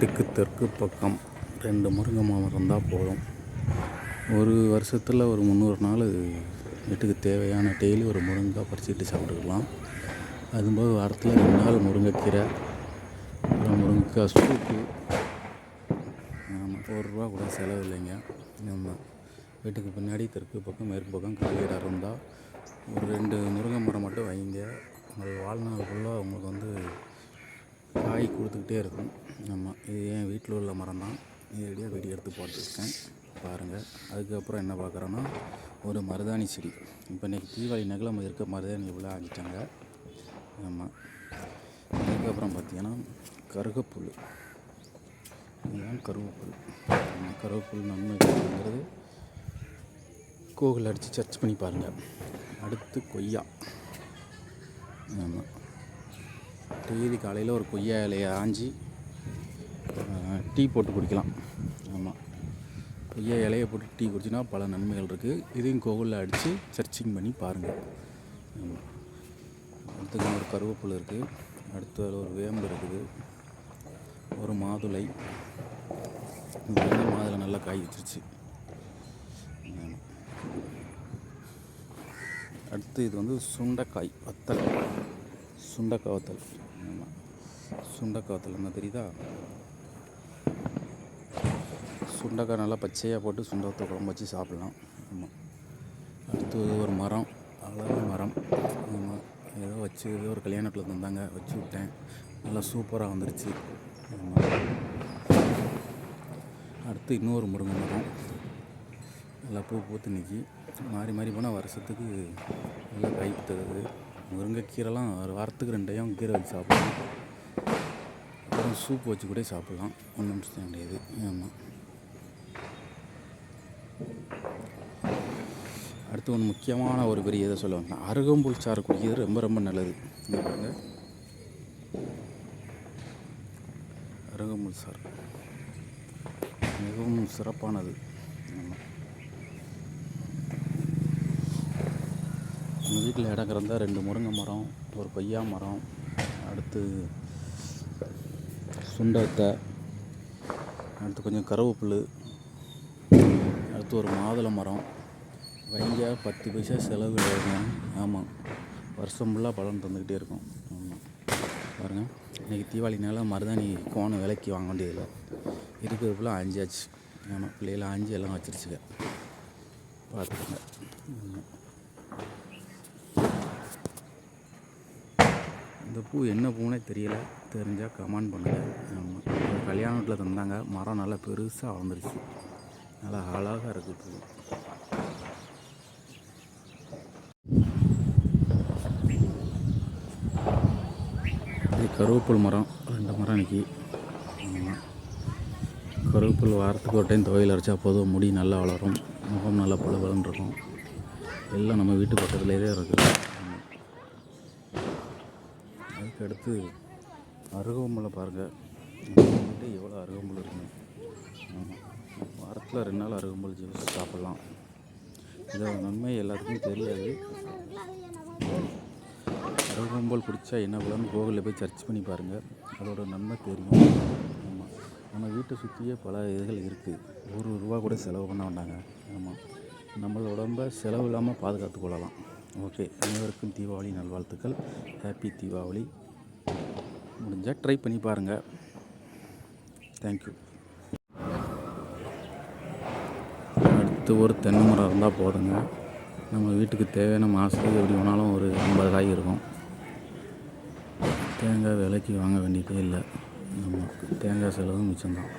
வீட்டுக்கு தெற்கு பக்கம் ரெண்டு முருங்கை மரம் இருந்தால் போதும். ஒரு வருஷத்தில் ஒரு முந்நூறு நாள் வீட்டுக்கு தேவையான டெய்லி ஒரு முருங்கைக்காய் பறிச்சுட்டு சாப்பிட்டுக்கலாம். அதுபோக வாரத்தில் ரெண்டு நாள் முருங்கைக்கீரை அப்புறம் முருங்கைக்காய் சூப்பு. ஆமாம் ஒரு ரூபா கூட செலவு இல்லைங்க. வீட்டுக்கு பின்னாடி தெற்கு பக்கம் மேற்கு பக்கம் காலி இடம் இருந்தால் ஒரு ரெண்டு முருங்கை மரம் மட்டும் வைங்க. உங்கள் வாழ்நாள் ஃபுல்லாக உங்களுக்கு வந்து காய் கொடுத்துக்கிட்டே இருக்கும். ஆமாம் இது என் வீட்டில் உள்ள மரம் தான் நேரடியாக வெடி எடுத்து போட்டிருக்கேன். பாருங்கள் அதுக்கப்புறம் என்ன பார்க்குறோன்னா ஒரு மருதாணி செடி. இப்போ இன்றைக்கி தீபாவளி நகலம் இருக்க மருதாணி இவ்வளோ ஆகிட்டாங்க. ஆமாம் அதுக்கப்புறம் பார்த்தீங்கன்னா கருகப்புல் இதுதான் கருவேப்புல் கருவேப்புல் நன்மைங்கிறது கூகுள் அடித்து சர்ச் பண்ணி பாருங்கள் அடுத்து கொய்யா. ஆமாம் டெய்லி காலையில் ஒரு கொய்யா இலையை ஆஞ்சி டீ போட்டு குடிக்கலாம். ஆமாம் கொய்யா இலையை போட்டு டீ குடிச்சினா பல நன்மைகள் இருக்குது இதையும் கோகுலில் அடித்து சர்ச்சிங் பண்ணி பாருங்கள் ஆமாம் அடுத்து ஒரு கருவேப்பில் இருக்குது அடுத்து ஒரு வேம்பு இருக்குது. ஒரு மாதுளை. இந்த மாதுளை நல்லா காய் வச்சிருச்சு. அடுத்து இது வந்து சுண்டைக்காய் வத்தல். சுண்டைக்காய் வத்தல். ஆமாம் சுண்டைக்காய் வத்தல் என்ன தெரியுதா? சுண்டைக்காய் நல்லா பச்சையாக போட்டு சுண்டத்தை குழம்பு வச்சு சாப்பிட்லாம். ஆமாம் அடுத்து ஒரு மரம் அழகான மரம். ஆமாம் ஏதோ வச்சு ஏதோ ஒரு கல்யாணத்தில் தந்தாங்க வச்சு விட்டேன். நல்லா சூப்பராக வந்துருச்சு. அடுத்து இன்னொரு முருங்கை மரம். நல்லா பூ பூத்து நிற்கி மாறி மாறி போனால் வருஷத்துக்கு நல்லா கை தருது முருங்கைக்கீரைலாம் ஒரு வாரத்துக்கு ரெண்டு டைம் கீரை வச்சு சாப்பிடலாம். அப்புறம் சூப் வச்சு கூட சாப்பிட்லாம். ஒன்றும் பிரச்சனை கிடையாது. ஆமாம் அடுத்து ஒன்று முக்கியமான ஒரு பெரிய இதை சொல்ல அருகம்புல் சாறு குடிக்கிறது ரொம்ப ரொம்ப நல்லது. இங்க பாருங்க. அருகம்புல் சாறு. மிகவும் சிறப்பானது. எங்கள் வீட்டில் இடம் கிடந்தால் ரெண்டு முருங்கை மரம் ஒரு கொய்யா மரம் அடுத்து சுண்டத்தை அடுத்து கொஞ்சம் கருவேப்பில் அடுத்து ஒரு மாதுளை மரம். வைங்க பத்து பைசா செலவு கிடையாதுங்க ஆமாம் வருஷம் ஃபுல்லாக பலன் தந்துக்கிட்டே இருக்கும். ஆமாம் பாருங்கள் இன்றைக்கி தீபாவளினால மருதாணி கோணம் விலைக்கு வாங்க வேண்டியதில்லை. இருக்கிற ஃபுல்லாக அஞ்சாச்சு ஆமாம் பிள்ளைகளை அஞ்சு எல்லாம் வச்சிருச்சுங்க. பார்த்துக்கோங்க இந்த பூ என்ன பூனே தெரியல. தெரிஞ்சால் கமெண்ட் பண்ணுங்கள் ஆமாம் கல்யாண வீட்டில் தந்தாங்க. மரம் நல்லா பெருசாக வளர்ந்துருச்சு. நல்லா அழகாக இருக்குது. இது கருவேப்பில் மரம் ரெண்டு மரம் நிற்கி கருவேப்பில் வாரத்துக்கு ஒரு டைம் துவையல் அரைச்சா போதும். முடி நல்லா வளரும். முகம் நல்லா பளபளன்னு இருக்கும். எல்லாம் நம்ம வீட்டு பக்கத்துலேயே தான் இருக்குது அதுக்கடுத்து அதுக்கு அருகம்புல்லை பாருங்கள் எவ்வளோ அருகம்புல் இருக்குங்க ஆமாம் வாரத்தில் ரெண்டு நாள் அருகம்புல் ஜூஸ் சாப்பிட்லாம். இதோட நன்மை எல்லாத்துக்கும் தெரியாது. அருகம்புல் குடித்தா என்ன பலன்னு கோகுலில் போய் சர்ச் பண்ணி பாருங்கள் அதோட நன்மை தெரியும். ஆமாம் நம்ம வீட்டை சுற்றியே பல இதுகள் இருக்குது ஒரு ரூபா கூட செலவு பண்ண வேண்டாங்க. ஆமாம் நம்மளோட உடம்ப செலவு இல்லாமல் பாதுகாத்து கொள்ளலாம். ஓகே. அனைவருக்கும் தீபாவளி நல்வாழ்த்துக்கள். ஹாப்பி தீபாவளி. முடிஞ்சால் ட்ரை பண்ணி பாருங்கள் தேங்க்யூ பத்து ஒரு தென்னை மரம் இருந்தால் போதுங்க. நம்ம வீட்டுக்கு தேவையான மாதத்துக்கு எப்படி வேணாலும் ஒரு ஐம்பது காய் இருக்கும். தேங்காய் விலைக்கு வாங்க வேண்டியதே இல்லை. நம்ம தேங்காய் செலவும் மிச்சம்தான்.